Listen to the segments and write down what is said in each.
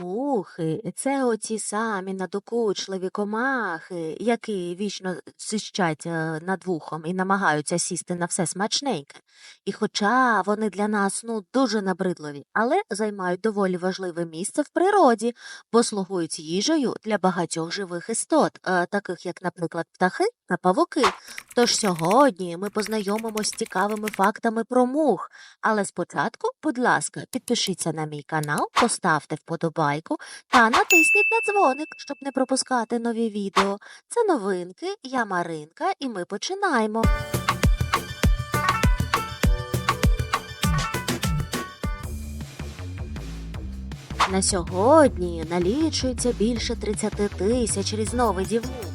Мухи це оці самі надокучливі комахи, які вічно сищать е, над вухом і намагаються сісти на все смачненьке. І хоча вони для нас ну дуже набридливі, але займають доволі важливе місце в природі, бо слугують їжею для багатьох живих істот, е, таких як, наприклад, птахи та павуки. Тож сьогодні ми познайомимось з цікавими фактами про мух. Але спочатку, будь ласка, підпишіться на мій канал, поставте вподобайку та натисніть на дзвоник, щоб не пропускати нові відео. Це новинки, я Маринка, і ми починаємо. На сьогодні налічується більше 30 тисяч різновидів мух,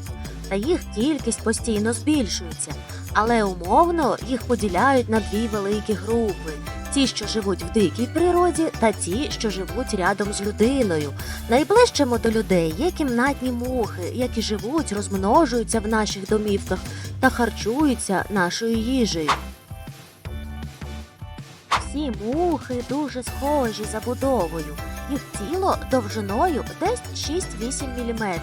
та їх кількість постійно збільшується. Але умовно їх поділяють на дві великі групи: ті, що живуть в дикій природі, та ті, що живуть рядом з людиною. Найближчими до людей є кімнатні мухи, які живуть, розмножуються в наших домівках та харчуються нашою їжею. Всі мухи дуже схожі за будовою. Їх тіло довжиною десь 6-8 мм.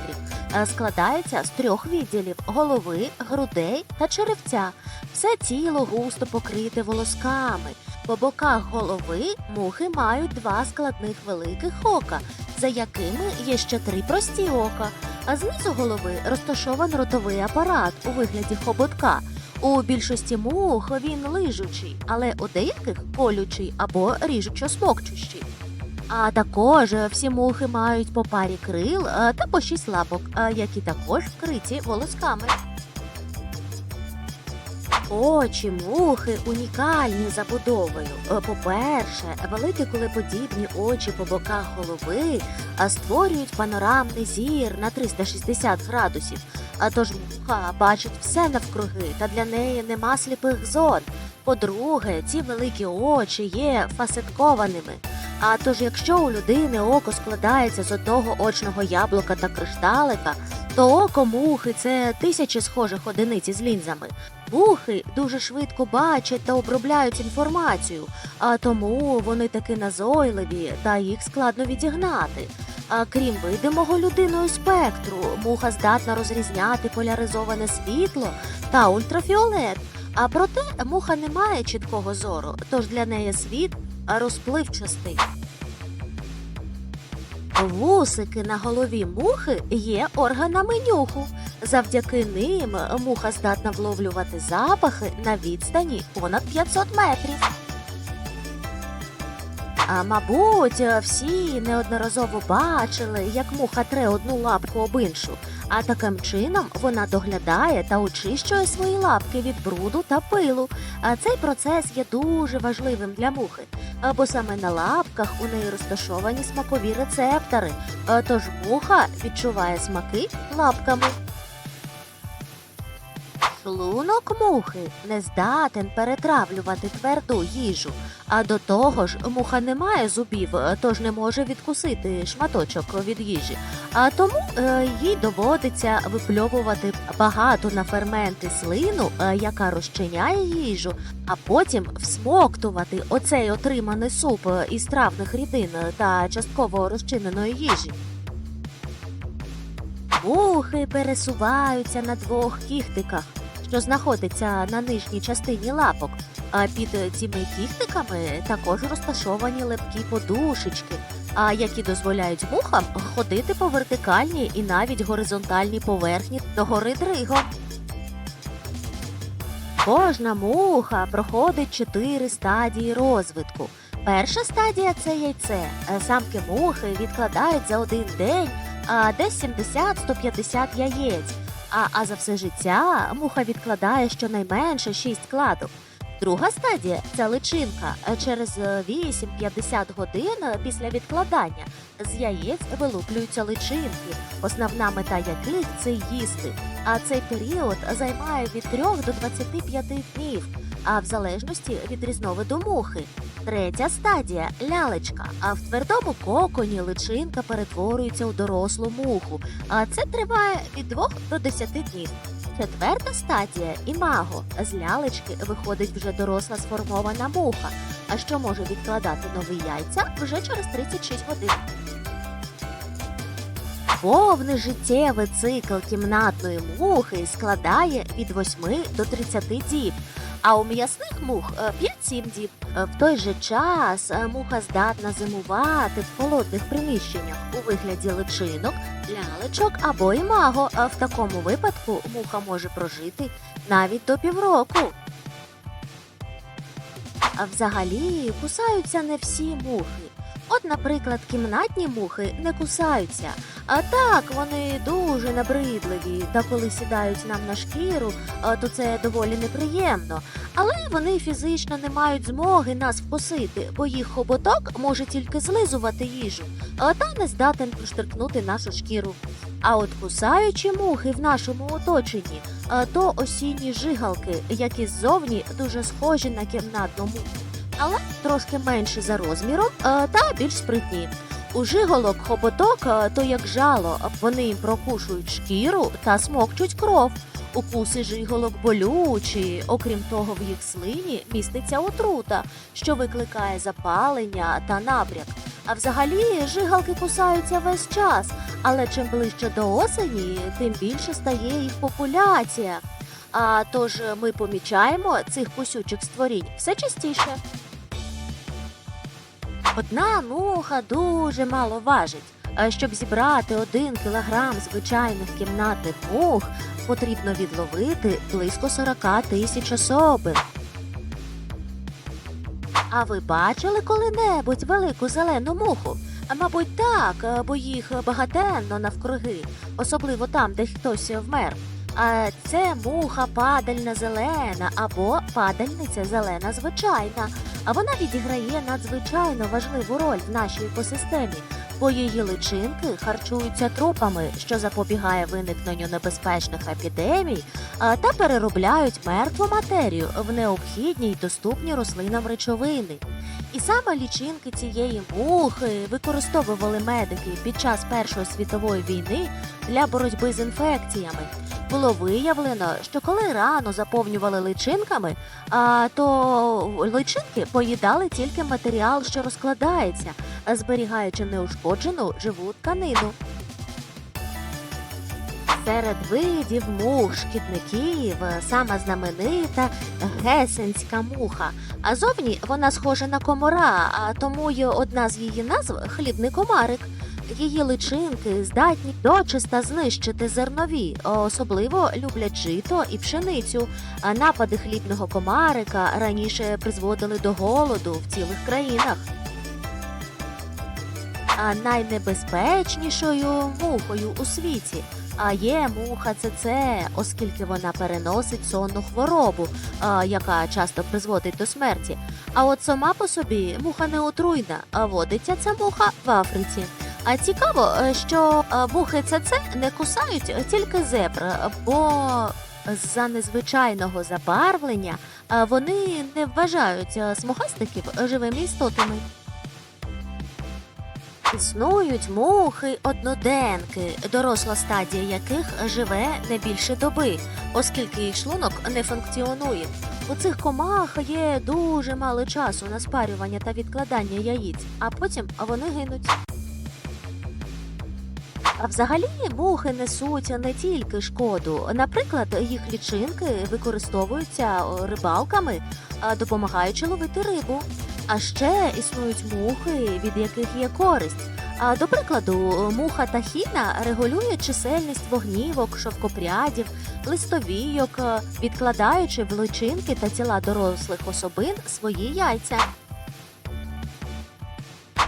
Складається з трьох відділів голови, грудей та черевця. Все тіло густо покрите волосками. По боках голови мухи мають два складних великих ока, за якими є ще три прості ока. А знизу голови розташований ротовий апарат у вигляді хоботка. У більшості мух він лижучий, але у деяких колючий або ріжучо-смокчущий. А також всі мухи мають по парі крил та по шість лапок, які також вкриті волосками. Очі мухи унікальні забудовою. Е, По-перше, великі кулеподібні очі по боках голови створюють панорамний зір на 360 градусів. А тож муха бачить все навкруги, та для неї нема сліпих зон. По-друге, ці великі очі є фасеткованими. А тож, якщо у людини око складається з одного очного яблука та кришталика, то око мухи це тисячі схожих одиниць із лінзами. Мухи дуже швидко бачать та обробляють інформацію, а тому вони таки назойливі та їх складно відігнати. А крім видимого людиною спектру, муха здатна розрізняти поляризоване світло та ультрафіолет. А проте муха не має чіткого зору, тож для неї світ розпливчастий. Вусики на голові мухи є органами нюху. Завдяки ним муха здатна вловлювати запахи на відстані понад 500 метрів. А мабуть, всі неодноразово бачили, як муха тре одну лапку об іншу, а таким чином вона доглядає та очищує свої лапки від бруду та пилу. А цей процес є дуже важливим для мухи, бо саме на лапках у неї розташовані смакові рецептори. Тож муха відчуває смаки лапками. Шлунок мухи не здатен перетравлювати тверду їжу, а до того ж муха не має зубів, тож не може відкусити шматочок від їжі. А тому е, їй доводиться випльовувати багато на ферменти слину, е, яка розчиняє їжу, а потім всмоктувати оцей отриманий суп із травних рідин та частково розчиненої їжі. Мухи пересуваються на двох кіхтиках, що знаходяться на нижній частині лапок. А під цими кіхтиками також розташовані лепкі подушечки, які дозволяють мухам ходити по вертикальній і навіть горизонтальній поверхні догори дригом. Кожна муха проходить чотири стадії розвитку. Перша стадія це яйце. Самки мухи відкладають за один день десь 70-150 яєць. А, за все життя муха відкладає щонайменше шість кладок. Друга стадія це личинка. Через е, 8-50 годин після відкладання з яєць вилуплюються личинки, основна мета яких це їсти. А цей період займає від 3 до 25 днів, а в залежності від різновиду мухи. Третя стадія лялечка. А в твердому коконі личинка перетворюється у дорослу муху. А це триває від 2 до 10 днів. Четверта стадія імаго. З лялечки виходить вже доросла сформована муха, а що може відкладати нові яйця вже через 36 годин. Повний життєвий цикл кімнатної мухи складає від 8 до 30 діб, а у м'ясних мух е, 5-7 діб. Е, В той же час е, муха здатна зимувати в холодних приміщеннях у вигляді личинок, лялечок або імаго. В такому випадку муха може прожити навіть до півроку. Взагалі кусаються не всі мухи. От, наприклад, кімнатні мухи не кусаються, а так вони дуже набридливі, та коли сідають нам на шкіру, то це доволі неприємно. Але вони фізично не мають змоги нас вкусити, бо їх хоботок може тільки злизувати їжу, та не здатен проштеркнути нашу шкіру. А от кусаючі мухи в нашому оточенні, то осінні жигалки, які ззовні дуже схожі на кімнатну муху але трошки менші за розміром е, та більш спритні. У жиголок хоботок е, то як жало, вони прокушують шкіру та смокчуть кров. Укуси жиголок болючі, окрім того, в їх слині міститься отрута, що викликає запалення та набряк. А взагалі жигалки кусаються весь час, але чим ближче до осені, тим більше стає їх популяція. А тож ми помічаємо цих кусючих створінь все частіше. Одна муха дуже мало важить. Щоб зібрати один кілограм звичайних кімнатних мух, потрібно відловити близько 40 тисяч особин. А ви бачили коли-небудь велику зелену муху? Мабуть, так, бо їх багатенно навкруги, особливо там, де хтось вмер. Це муха падальна зелена або падальниця зелена звичайна. А вона відіграє надзвичайно важливу роль в нашій екосистемі, бо її личинки харчуються трупами, що запобігає виникненню небезпечних епідемій, та переробляють мертву матерію в необхідні й доступні рослинам речовини. І саме лічинки цієї мухи використовували медики під час Першої світової війни для боротьби з інфекціями. Було виявлено, що коли рану заповнювали личинками, а, то личинки поїдали тільки матеріал, що розкладається, зберігаючи неушкоджену живу тканину. Серед видів мух шкідників сама знаменита гесенська муха. А зовні вона схожа на комара, а тому й одна з її назв хлібний комарик. Її личинки здатні дочиста знищити зернові, особливо люблять жито і пшеницю. А напади хлібного комарика раніше призводили до голоду в цілих країнах. А найнебезпечнішою мухою у світі а є муха ЦЦ, оскільки вона переносить сонну хворобу, яка часто призводить до смерті. А от сама по собі муха не отруйна, а водиться ця муха в Африці. А цікаво, е, що е, мухи ЦЦ не кусають тільки зебр, бо з-за незвичайного забарвлення е, вони не вважають е, смугастиків живими істотами. Існують мухи одноденки, доросла стадія яких живе не більше доби, оскільки їх шлунок не функціонує. У цих комах є дуже мало часу на спарювання та відкладання яїць, а потім вони гинуть. А взагалі мухи несуть не тільки шкоду. Наприклад, їх лічинки використовуються рибалками, допомагаючи ловити рибу. А ще існують мухи, від яких є користь. А до прикладу, муха тахіна регулює чисельність вогнівок, шовкопрядів, листовійок, відкладаючи в личинки та тіла дорослих особин свої яйця.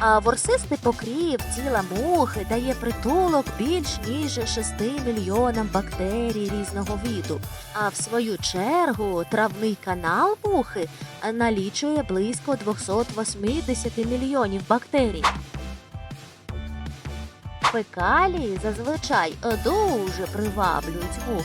А ворсистий покрів тіла мухи дає притулок більш ніж 6 мільйонам бактерій різного виду. А в свою чергу травний канал мухи налічує близько 280 мільйонів бактерій. Фекалії зазвичай дуже приваблюють мух,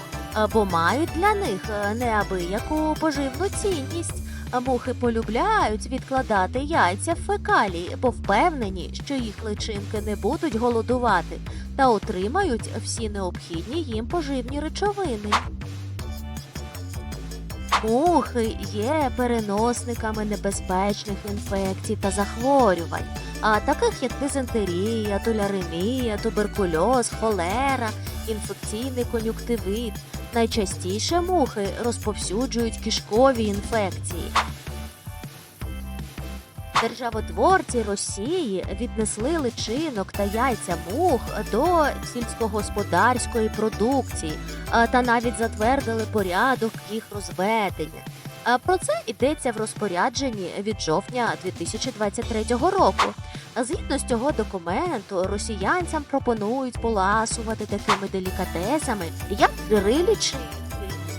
бо мають для них неабияку поживну цінність. Мухи полюбляють відкладати яйця в фекалії, бо впевнені, що їх личинки не будуть голодувати та отримають всі необхідні їм поживні речовини. Мухи є переносниками небезпечних інфекцій та захворювань. а таких як дизентерія, туляремія, туберкульоз, холера, інфекційний кон'юктивит. Найчастіше мухи розповсюджують кишкові інфекції. Державотворці Росії віднесли личинок та яйця мух до сільськогосподарської продукції та навіть затвердили порядок їх розведення. Про це йдеться в розпорядженні від жовтня 2023 року. Згідно з цього документу, росіянцям пропонують поласувати такими делікатесами, як лічинки,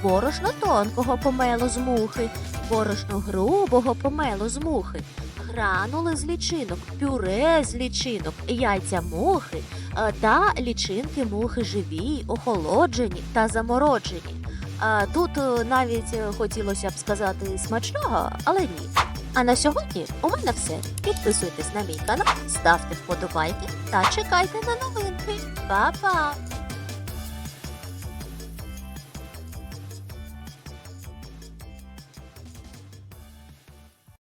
борошно тонкого помелу з мухи, борошно грубого помелу з мухи, гранули з лічинок, пюре з лічинок, яйця мухи е, та лічинки мухи живі, охолоджені та замороджені. А тут е, навіть е, хотілося б сказати смачного, але ні. А на сьогодні у мене все. Підписуйтесь на мій канал, ставте вподобайки та чекайте на новинки. Па-па!